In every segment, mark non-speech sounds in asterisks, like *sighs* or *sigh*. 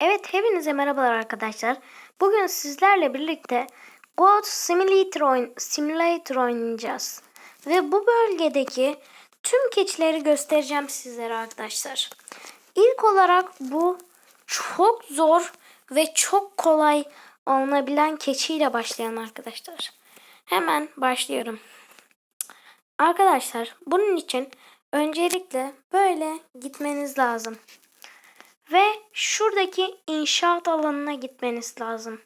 Evet hepinize merhabalar arkadaşlar. Bugün sizlerle birlikte God Simulator, oyn- Simulator oynayacağız. Ve bu bölgedeki tüm keçileri göstereceğim sizlere arkadaşlar. İlk olarak bu çok zor ve çok kolay alınabilen keçiyle başlayan arkadaşlar. Hemen başlıyorum. Arkadaşlar bunun için öncelikle böyle gitmeniz lazım. Ve şuradaki inşaat alanına gitmeniz lazım.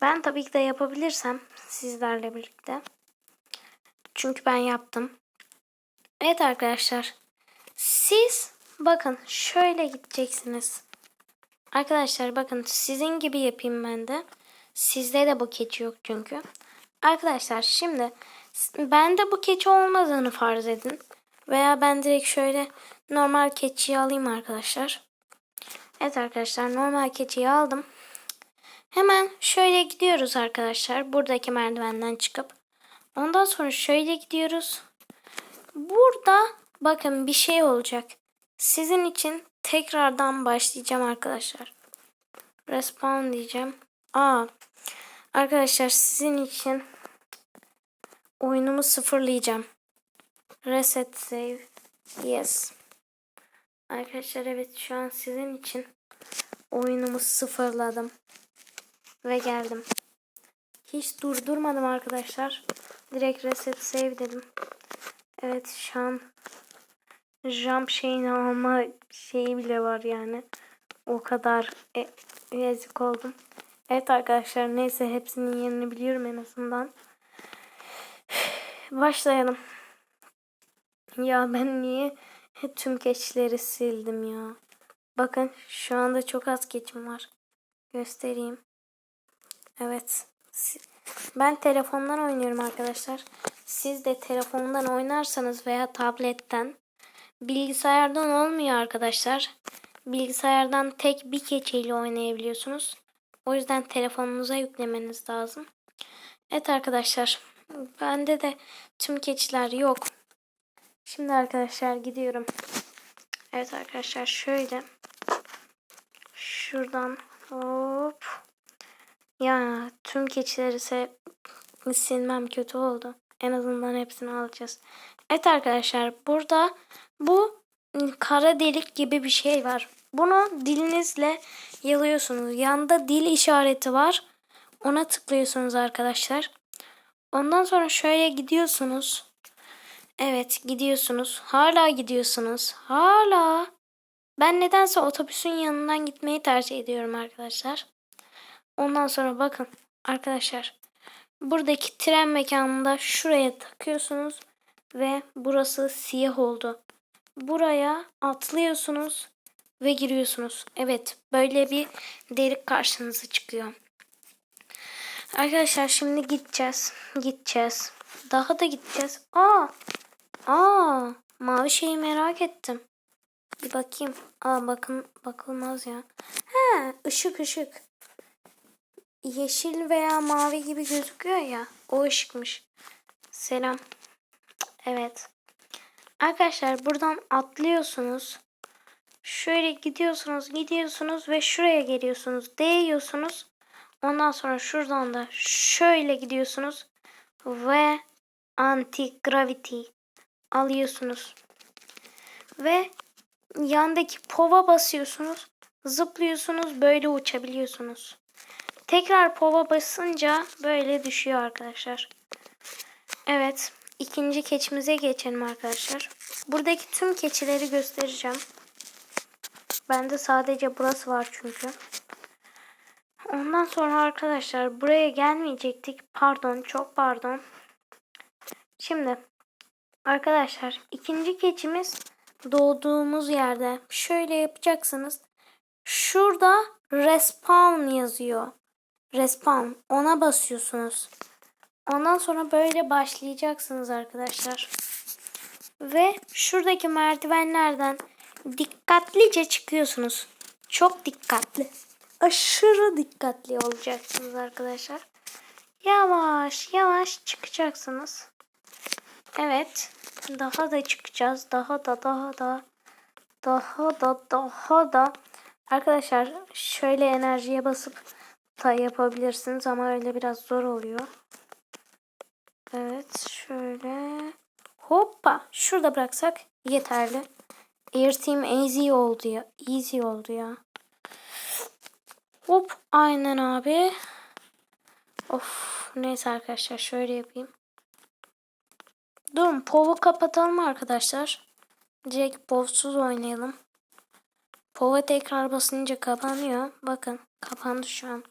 Ben tabii ki de yapabilirsem sizlerle birlikte. Çünkü ben yaptım. Evet arkadaşlar. Siz bakın şöyle gideceksiniz. Arkadaşlar bakın sizin gibi yapayım ben de. Sizde de bu keçi yok çünkü. Arkadaşlar şimdi bende bu keçi olmadığını farz edin. Veya ben direkt şöyle normal keçiyi alayım arkadaşlar. Evet arkadaşlar normal keçiyi aldım. Hemen şöyle gidiyoruz arkadaşlar. Buradaki merdivenden çıkıp. Ondan sonra şöyle gidiyoruz. Burada bakın bir şey olacak. Sizin için tekrardan başlayacağım arkadaşlar. Respawn diyeceğim. Aa, arkadaşlar sizin için oyunumu sıfırlayacağım. Reset save. Yes. Arkadaşlar evet şu an sizin için oyunumu sıfırladım. Ve geldim. Hiç durdurmadım arkadaşlar. Direkt reset save dedim. Evet şu an jump şeyini alma şeyi bile var yani. O kadar e yazık oldum. Evet arkadaşlar neyse hepsinin yerini biliyorum en azından. *sighs* Başlayalım. Ya ben niye tüm keçileri sildim ya. Bakın şu anda çok az keçim var. Göstereyim. Evet. Ben telefondan oynuyorum arkadaşlar. Siz de telefondan oynarsanız veya tabletten bilgisayardan olmuyor arkadaşlar. Bilgisayardan tek bir keçiyle oynayabiliyorsunuz. O yüzden telefonunuza yüklemeniz lazım. Evet arkadaşlar. Bende de tüm keçiler yok. Şimdi arkadaşlar gidiyorum. Evet arkadaşlar şöyle. Şuradan hop. Ya tüm keçileri se silmem kötü oldu. En azından hepsini alacağız. Evet arkadaşlar burada bu kara delik gibi bir şey var. Bunu dilinizle yalıyorsunuz. Yanda dil işareti var. Ona tıklıyorsunuz arkadaşlar. Ondan sonra şöyle gidiyorsunuz. Evet gidiyorsunuz. Hala gidiyorsunuz. Hala. Ben nedense otobüsün yanından gitmeyi tercih ediyorum arkadaşlar. Ondan sonra bakın arkadaşlar. Buradaki tren mekanında şuraya takıyorsunuz. Ve burası siyah oldu. Buraya atlıyorsunuz ve giriyorsunuz. Evet böyle bir delik karşınıza çıkıyor. Arkadaşlar şimdi gideceğiz. Gideceğiz. Daha da gideceğiz. Aa Aa, mavi şeyi merak ettim. Bir bakayım. Aa bakın bakılmaz ya. He, ışık ışık. Yeşil veya mavi gibi gözüküyor ya. O ışıkmış. Selam. Evet. Arkadaşlar buradan atlıyorsunuz. Şöyle gidiyorsunuz, gidiyorsunuz ve şuraya geliyorsunuz. Değiyorsunuz. Ondan sonra şuradan da şöyle gidiyorsunuz ve anti gravity alıyorsunuz. Ve yandaki pova basıyorsunuz. Zıplıyorsunuz böyle uçabiliyorsunuz. Tekrar pova basınca böyle düşüyor arkadaşlar. Evet. ikinci keçimize geçelim arkadaşlar. Buradaki tüm keçileri göstereceğim. Bende sadece burası var çünkü. Ondan sonra arkadaşlar buraya gelmeyecektik. Pardon çok pardon. Şimdi Arkadaşlar ikinci keçimiz doğduğumuz yerde şöyle yapacaksınız. Şurada respawn yazıyor. Respawn ona basıyorsunuz. Ondan sonra böyle başlayacaksınız arkadaşlar. Ve şuradaki merdivenlerden dikkatlice çıkıyorsunuz. Çok dikkatli. Aşırı dikkatli olacaksınız arkadaşlar. Yavaş yavaş çıkacaksınız. Evet. Daha da çıkacağız. Daha da daha da daha da daha da Arkadaşlar şöyle enerjiye basıp da yapabilirsiniz ama öyle biraz zor oluyor. Evet şöyle. Hoppa. Şurada bıraksak yeterli. Air Team easy oldu ya. Easy oldu ya. Hop. Aynen abi. Of. Neyse arkadaşlar şöyle yapayım. Durun. Pov'u kapatalım arkadaşlar. Direkt povsuz oynayalım. Pov'a tekrar basınca kapanıyor. Bakın kapandı şu an.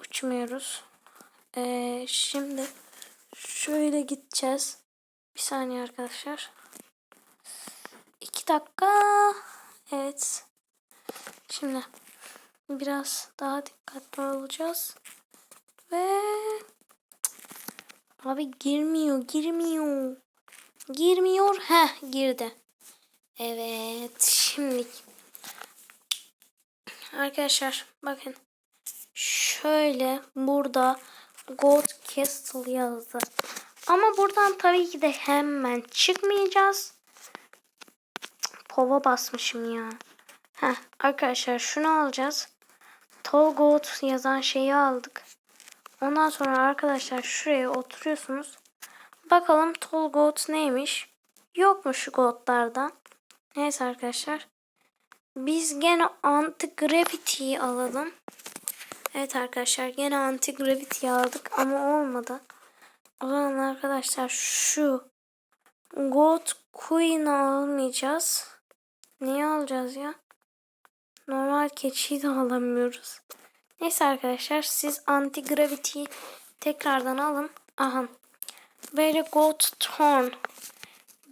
Uçmuyoruz. Ee, şimdi şöyle gideceğiz. Bir saniye arkadaşlar. İki dakika. Evet. Şimdi biraz daha dikkatli olacağız. Ve abi girmiyor, girmiyor. Girmiyor. Heh, girdi. Evet, şimdi arkadaşlar bakın. Şöyle burada Gold Castle yazdı. Ama buradan tabii ki de hemen çıkmayacağız. Pova basmışım ya. Heh, arkadaşlar şunu alacağız. Tall Goat yazan şeyi aldık. Ondan sonra arkadaşlar şuraya oturuyorsunuz. Bakalım Tall Goat neymiş? Yokmuş goatlardan. Neyse arkadaşlar. Biz gene anti-gravity'yi alalım. Evet arkadaşlar gene anti-gravity aldık ama olmadı. O zaman arkadaşlar şu God Queen'ı almayacağız. Niye alacağız ya? Normal keçiyi de alamıyoruz. Neyse arkadaşlar siz anti gravity'yi tekrardan alın. Aha. Böyle God Thorn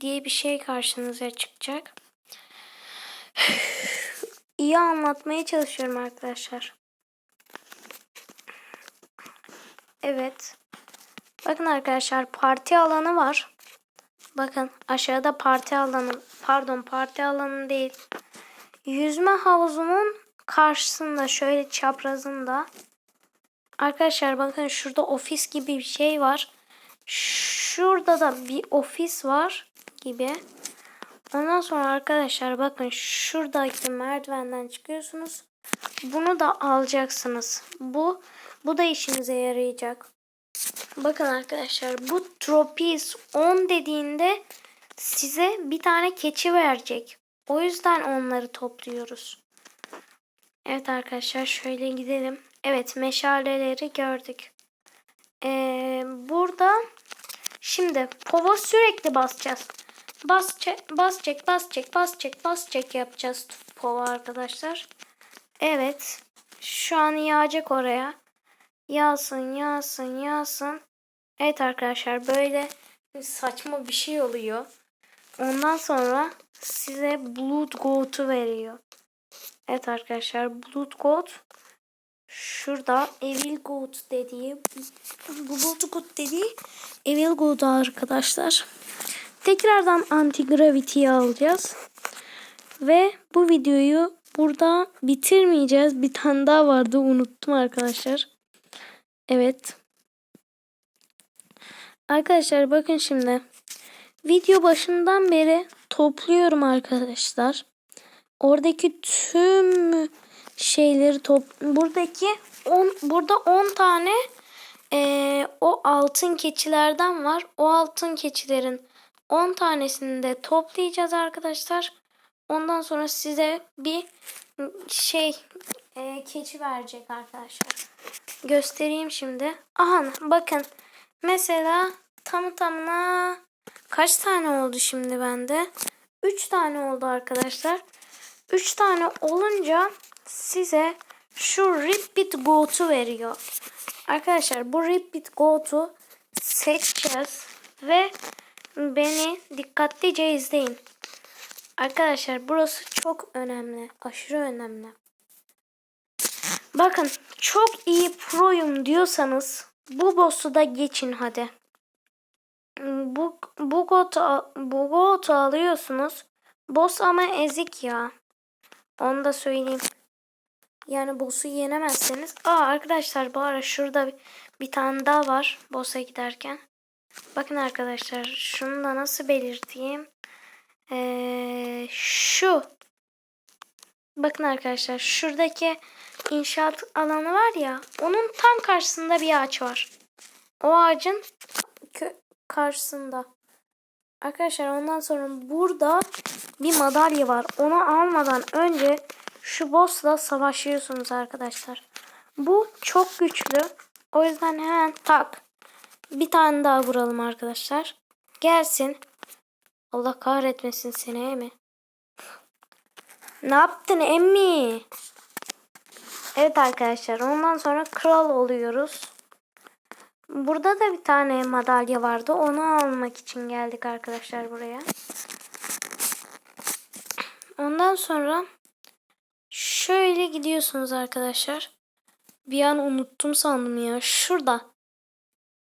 diye bir şey karşınıza çıkacak. *sighs* İyi anlatmaya çalışıyorum arkadaşlar. Evet. Bakın arkadaşlar parti alanı var. Bakın aşağıda parti alanı pardon parti alanı değil. Yüzme havuzunun karşısında şöyle çaprazında arkadaşlar bakın şurada ofis gibi bir şey var. Şurada da bir ofis var gibi. Ondan sonra arkadaşlar bakın şuradaki merdivenden çıkıyorsunuz. Bunu da alacaksınız. Bu bu da işinize yarayacak. Bakın arkadaşlar bu Tropis 10 dediğinde size bir tane keçi verecek. O yüzden onları topluyoruz. Evet arkadaşlar şöyle gidelim. Evet meşaleleri gördük. Ee, burada şimdi pova sürekli basacağız. Bas çek, bas çek, bas çek, bas çek, bas çek yapacağız pova arkadaşlar. Evet. Şu an yağacak oraya. Yağsın, yağsın, yağsın. Evet arkadaşlar böyle saçma bir şey oluyor. Ondan sonra size Blood Goat'u veriyor. Evet arkadaşlar Blood Goat şurada Evil Goat dediği Blood Goat dediği Evil Goat arkadaşlar. Tekrardan Anti Gravity'yi alacağız. Ve bu videoyu burada bitirmeyeceğiz. Bir tane daha vardı unuttum arkadaşlar. Evet. Arkadaşlar bakın şimdi. Video başından beri topluyorum arkadaşlar. Oradaki tüm şeyleri top buradaki 10 burada 10 tane e, o altın keçilerden var. O altın keçilerin 10 tanesini de toplayacağız arkadaşlar. Ondan sonra size bir şey e, keçi verecek arkadaşlar. Göstereyim şimdi. Aha bakın. Mesela tam tamına kaç tane oldu şimdi bende? 3 tane oldu arkadaşlar. 3 tane olunca size şu Ribbit Goat'u veriyor. Arkadaşlar bu Ribbit Goat'u seçeceğiz ve beni dikkatlice izleyin. Arkadaşlar burası çok önemli. Aşırı önemli. Bakın çok iyi proyum diyorsanız bu boss'u da geçin hadi. Bu, bu gotu, bu gotu alıyorsunuz. Boss ama ezik ya. Onu da söyleyeyim. Yani boss'u yenemezseniz. Aa arkadaşlar bu ara şurada bir, bir tane daha var boss'a giderken. Bakın arkadaşlar şunu da nasıl belirteyim. Ee, şu. Bakın arkadaşlar şuradaki inşaat alanı var ya onun tam karşısında bir ağaç var. O ağacın karşısında. Arkadaşlar ondan sonra burada bir madalya var. Onu almadan önce şu boss'la savaşıyorsunuz arkadaşlar. Bu çok güçlü. O yüzden hemen tak. Bir tane daha vuralım arkadaşlar. Gelsin. Allah kahretmesin seni Emi. Ne yaptın Emmi? Evet arkadaşlar ondan sonra kral oluyoruz. Burada da bir tane madalya vardı. Onu almak için geldik arkadaşlar buraya. Ondan sonra şöyle gidiyorsunuz arkadaşlar. Bir an unuttum sandım ya. Şurada.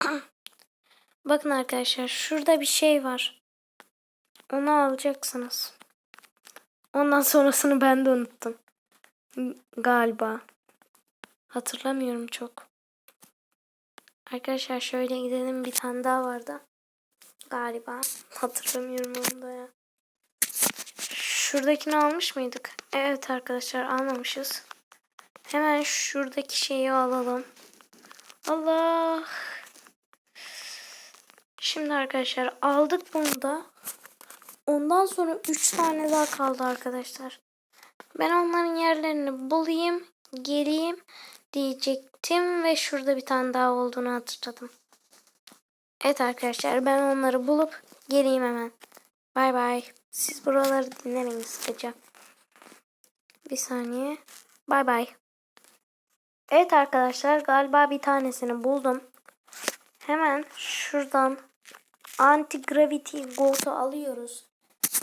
*clears throat* Bakın arkadaşlar şurada bir şey var. Onu alacaksınız. Ondan sonrasını ben de unuttum. Galiba. Hatırlamıyorum çok. Arkadaşlar şöyle gidelim. Bir tane daha vardı. Galiba. Hatırlamıyorum onu da ya. Şuradakini almış mıydık? Evet arkadaşlar almamışız. Hemen şuradaki şeyi alalım. Allah. Şimdi arkadaşlar aldık bunu da. Ondan sonra 3 tane daha kaldı arkadaşlar. Ben onların yerlerini bulayım, geleyim diyecektim ve şurada bir tane daha olduğunu hatırladım. Evet arkadaşlar ben onları bulup geleyim hemen. Bay bay. Siz buraları dinlemeyin sıkıca. Bir saniye. Bay bay. Evet arkadaşlar galiba bir tanesini buldum. Hemen şuradan anti gravity gold'u alıyoruz.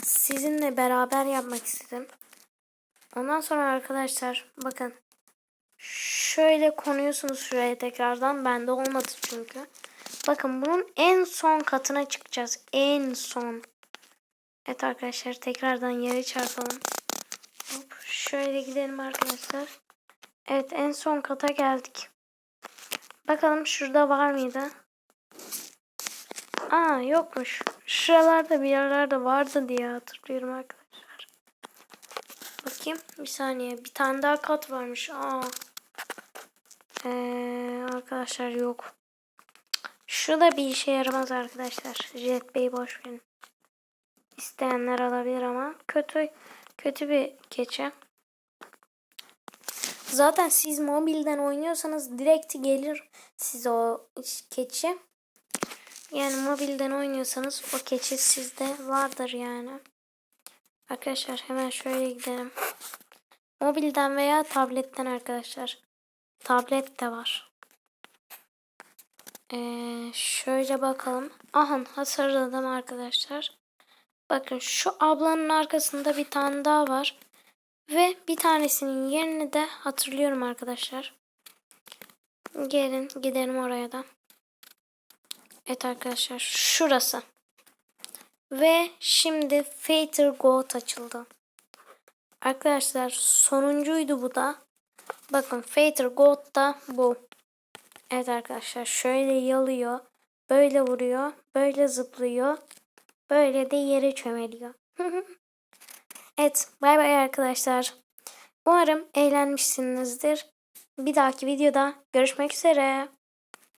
Sizinle beraber yapmak istedim. Ondan sonra arkadaşlar bakın. Şöyle konuyorsunuz şuraya tekrardan. Bende olmadı çünkü. Bakın bunun en son katına çıkacağız. En son. Evet arkadaşlar tekrardan yere çarpalım. Hop, şöyle gidelim arkadaşlar. Evet en son kata geldik. Bakalım şurada var mıydı? Aa yokmuş. Şuralarda bir yerlerde vardı diye hatırlıyorum arkadaşlar. Bakayım bir saniye. Bir tane daha kat varmış. Aa. Ee, arkadaşlar yok. Şu da bir işe yaramaz arkadaşlar. Jet Bey boş verin. İsteyenler alabilir ama kötü kötü bir keçi. Zaten siz mobilden oynuyorsanız direkt gelir size o keçi. Yani mobilden oynuyorsanız o keçi sizde vardır yani. Arkadaşlar hemen şöyle gidelim. Mobilden veya tabletten arkadaşlar. Tablet de var. Ee, şöyle bakalım. Aha hasarladım arkadaşlar. Bakın şu ablanın arkasında bir tane daha var. Ve bir tanesinin yerini de hatırlıyorum arkadaşlar. Gelin gidelim oraya da. Evet arkadaşlar şurası. Ve şimdi Fater Goat açıldı. Arkadaşlar sonuncuydu bu da. Bakın Fater Goat da bu. Evet arkadaşlar şöyle yalıyor. Böyle vuruyor. Böyle zıplıyor. Böyle de yere çömeliyor. *laughs* evet bay bay arkadaşlar. Umarım eğlenmişsinizdir. Bir dahaki videoda görüşmek üzere.